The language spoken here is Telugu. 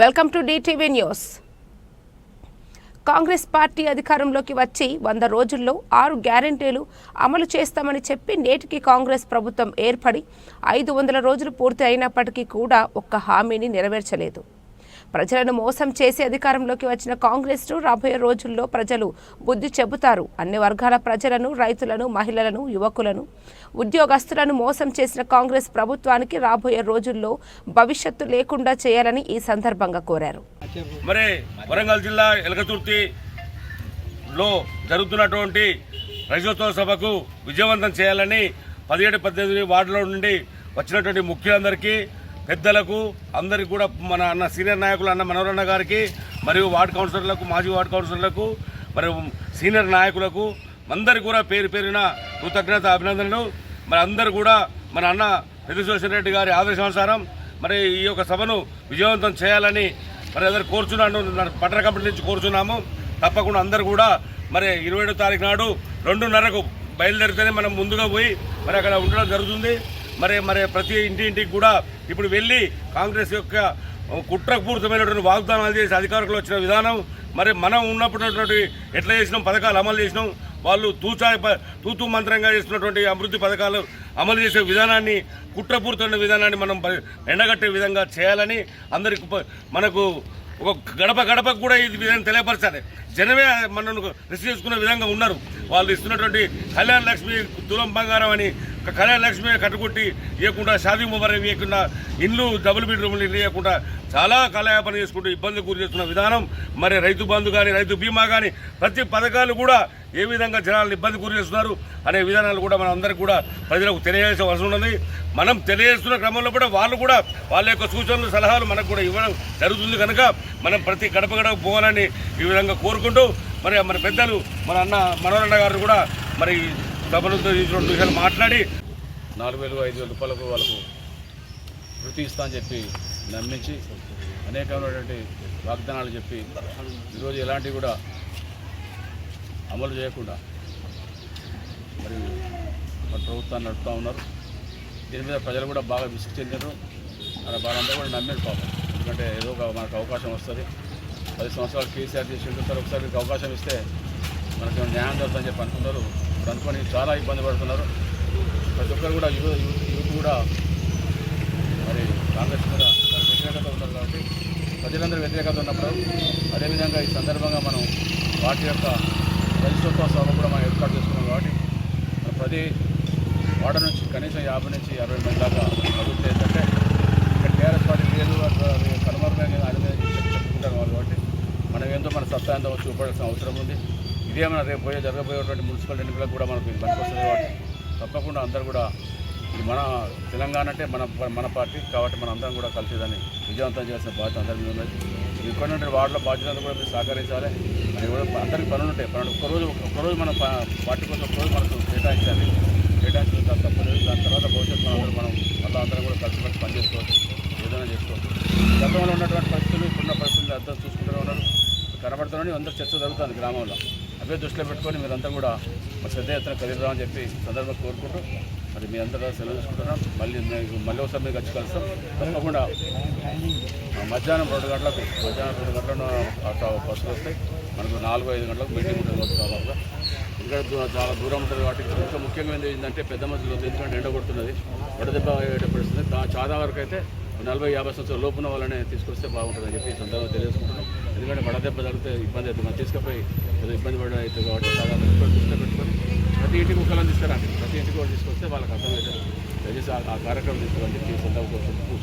Welcome to DTV news. Congress party అధికారంలోకి వచ్చి వంద రోజుల్లో ఆరు గ్యారంటీలు అమలు చేస్తామని చెప్పి నేటికి కాంగ్రెస్ ప్రభుత్వం ఏర్పడి ఐదు వందల రోజులు పూర్తి అయినప్పటికీ కూడా ఒక్క హామీని నెరవేర్చలేదు. ప్రజలను మోసం చేసి అధికారంలోకి వచ్చిన కాంగ్రెస్ను రాబోయే రోజుల్లో ప్రజలు బుద్ధి చెబుతారు. అన్ని వర్గాల ప్రజలను రైతులను మహిళలను యువకులను ఉద్యోగస్తులను మోసం చేసిన కాంగ్రెస్ ప్రభుత్వానికి రాబోయే రోజుల్లో భవిష్యత్తు లేకుండా చేయాలని ఈ సందర్భంగా కోరారు. మరి వరంగల్ జిల్లా ఎలకతుర్తిలో జరుగుతున్నటువంటి రైతులతో సభకు విజయవంతం చేయాలని పదిహేడు పద్దెనిమిది వార్డుల నుండి వచ్చినటువంటి ముఖ్యులందరికీ పెద్దలకు అందరికి కూడా మన అన్న సీనియర్ నాయకులు అన్న మనోరన్న గారికి మరియు వార్డు కౌన్సిలర్లకు మాజీ వార్డు కౌన్సిలర్లకు మరియు సీనియర్ నాయకులకు అందరికి కూడా పేరు పేరిన కృతజ్ఞత అభినందనలు. మరి అందరు కూడా మన అన్న పెద్దశోషన్ రెడ్డి గారి ఆదేశానుసారం మరి ఈ యొక్క సభను విజయవంతం చేయాలని మరి అందరు కోరుచున్నాను పట్టణ కమిటీ నుంచి కోరుచున్నాము. తప్పకుండా అందరు కూడా మరి ఇరవై ఏడో తారీఖు నాడు రెండున్నరకు బయలుదేరితేనే మనం ముందుగా పోయి మరి అక్కడ ఉండడం జరుగుతుంది. మరి మరి ప్రతి ఇంటి ఇంటికి కూడా ఇప్పుడు వెళ్ళి కాంగ్రెస్ యొక్క కుట్రపూరితమైనటువంటి వాగ్దానాలు చేసి అధికారంలో వచ్చిన విధానం మరి మనం ఉన్నప్పుడు ఎట్లా చేసినాం పథకాలు అమలు చేసినాం వాళ్ళు తూచా తూతూ మంత్రంగా చేస్తున్నటువంటి అభివృద్ధి పథకాలు అమలు చేసే విధానాన్ని కుట్రపూరితమైన విధానాన్ని మనం ఎండగట్టే విధంగా చేయాలని అందరికి ప- మనకు ఒక గడప గడపకు కూడా ఇది విధానం తెలియపరచాలి. జనమే మనను రిసీవ్ చేసుకునే విధంగా ఉన్నారు. వాళ్ళు ఇస్తున్నటువంటి కళ్యాణ లక్ష్మి తులం బంగారం అని కళ్యాణ లక్ష్మి కట్టుకొట్టి ఇవ్వకుండా షాదీ ముబారక్ ఇవ్వకుండా ఇల్లు డబుల్ బెడ్రూమ్లు ఇల్లు ఇవ్వకుండా చాలా కళాయాపన చేసుకుంటూ ఇబ్బంది గురి చేస్తున్న విధానం మరి రైతు బంధు కానీ రైతు బీమా కానీ ప్రతి పథకాలు కూడా ఏ విధంగా జనాలను ఇబ్బంది గురి చేస్తున్నారు అనే విధానాలు కూడా మనం అందరికీ కూడా ప్రజలకు తెలియజేసే అవసరం ఉన్నది. మనం తెలియజేస్తున్న క్రమంలో కూడా వాళ్ళు కూడా వాళ్ళ యొక్క సూచనలు సలహాలు మనకు కూడా ఇవ్వడం జరుగుతుంది కనుక మనం ప్రతి గడప గడప పోవాలని ఈ విధంగా కోరుకుంటూ మరి మన పెద్దలు మన అన్న మనోరన్న గారు కూడా మరి సభలతో రెండు విషయాలు మాట్లాడి నాలుగు వేలు ఐదు వేల రూపాయలకు వాళ్ళకు వృత్తి ఇస్తా అని చెప్పి నమ్మించి అనేకమైనటువంటి వాగ్దానాలు చెప్పి ఈరోజు ఎలాంటివి కూడా అమలు చేయకుండా మరి ప్రభుత్వాన్ని నడుపుతూ ఉన్నారు. దీని మీద ప్రజలు కూడా బాగా విసుగు చెందారు. అలా వాళ్ళందరూ కూడా నమ్మారు పాపం. ఎందుకంటే ఏదో ఒక మనకు అవకాశం వస్తుంది. పది సంవత్సరాలు కేసీఆర్ చేసి సార్ ఒకసారి అవకాశం ఇస్తే మనకు న్యాయం జరుగుతుందని చెప్పి అనుకున్నారు. కనుక్కొని చాలా ఇబ్బంది పడుతున్నారు. ప్రతి ఒక్కరు కూడా యువ యువత కూడా మరి కాంగ్రెస్ మీద వ్యతిరేకత ఉన్నారు కాబట్టి ప్రజలందరూ వ్యతిరేకత ఉన్నప్పుడు అదేవిధంగా ఈ సందర్భంగా మనం వాటి యొక్క ప్రతిష్టోత్సవ సభ కూడా మనం ఏర్పాటు చేసుకున్నాం కాబట్టి ప్రతి వాటర్ నుంచి కనీసం యాభై నుంచి అరవై మంది దాకా ప్రభుత్వం ఏంటంటే ఇక్కడ టీఆర్ఎస్ పార్టీ లేదు కనుమరుగా అనేది చెప్పుకుంటారు వాళ్ళు కాబట్టి మనం ఏందో మన సత్తా ఎంతో చూపడాల్సిన అవసరం ఉంది. ఇదే మన రేపు పోయే జరగబోయేటువంటి మున్సిపల్ ఎన్నికలకు కూడా మనకు ఇది పనికొస్తుంది కాబట్టి తప్పకుండా అందరూ కూడా ఇది మన తెలంగాణ అంటే మన మన పార్టీ కాబట్టి మన అందరం కూడా కలిసి దాన్ని విజయవంతం చేసిన బాధ్యత అందరి మీద ఉన్నది. ఇక్కడ నుండి వార్డుల బాధ్యతలు కూడా మీరు సహకరించాలి. అది కూడా అందరికీ పనులు ఉంటాయి. పనులు ఒక్కరోజు ఒక్కరోజు మన పార్టీ కోసం ఒక్కరోజు మనకు కేటాయించాలి. కేటాయించిన తర్వాత తప్పలేదు. దాని తర్వాత భవిష్యత్తు మనం మనం మళ్ళీ అందరం కూడా కలిసి పని పనిచేసుకోవచ్చు. ఏదైనా చేసుకోవచ్చు. గతంలో ఉన్నటువంటి పరిస్థితులు ఇప్పుడున్న పరిస్థితులు అందరూ చూసుకుంటూ ఉన్నారు. కనబడుతున్నాయి అందరూ చర్చ జరుగుతుంది గ్రామంలో. అవే దృష్టిలో పెట్టుకొని మీరంతా కూడా మా శ్రద్ధ ఎత్తున కదిలిరామని చెప్పి సందర్భంగా కోరుకుంటూ మరి మీ అందరూ సెలవు తీసుకుంటున్నాం. మళ్ళీ మళ్ళీ ఒకసారి మీకు వచ్చి కలుస్తాం. తప్పకుండా మధ్యాహ్నం రెండు గంటలకు మధ్యాహ్నం రెండు గంటలను అట్లా బస్సులు వస్తాయి. మనకు నాలుగు ఐదు గంటలకు మీటింగ్ ఉంటుంది రోజు దాదాపుగా. ఇంకా చాలా దూరం ఉంటుంది కాబట్టి ఇంకా ముఖ్యంగా ఏంటంటే పెద్ద మధ్యలో ఎందుకంటే ఎండ కొడుతున్నది. వడదెబ్బ పడుతుంది చాలా వరకు అయితే నలభై యాభై సంవత్సరాల లోపున వాళ్ళని తీసుకొస్తే బాగుంటుందని చెప్పి సందర్భంగా తెలియజేసుకుంటున్నాం. ఎందుకంటే వడదెబ్బ తగిలితే ఇబ్బంది అవుతుంది. మనం తీసుకుపోయి ఏదో ఇబ్బంది పడడం అవుతుంది కాబట్టి చాలా దృష్టిలో పెట్టుకొని ప్రతి ఇంటికి ఒకళ్ళని తీసుకురండి ప్రతి ఇంటికి ఒకటి తీసుకొస్తే వాళ్ళకి అర్థమవుతుంది దయచేసి ఆ- కార్యక్రమం తీసుకోవాలని చెప్పి సందర్భం కోరుకుంటూ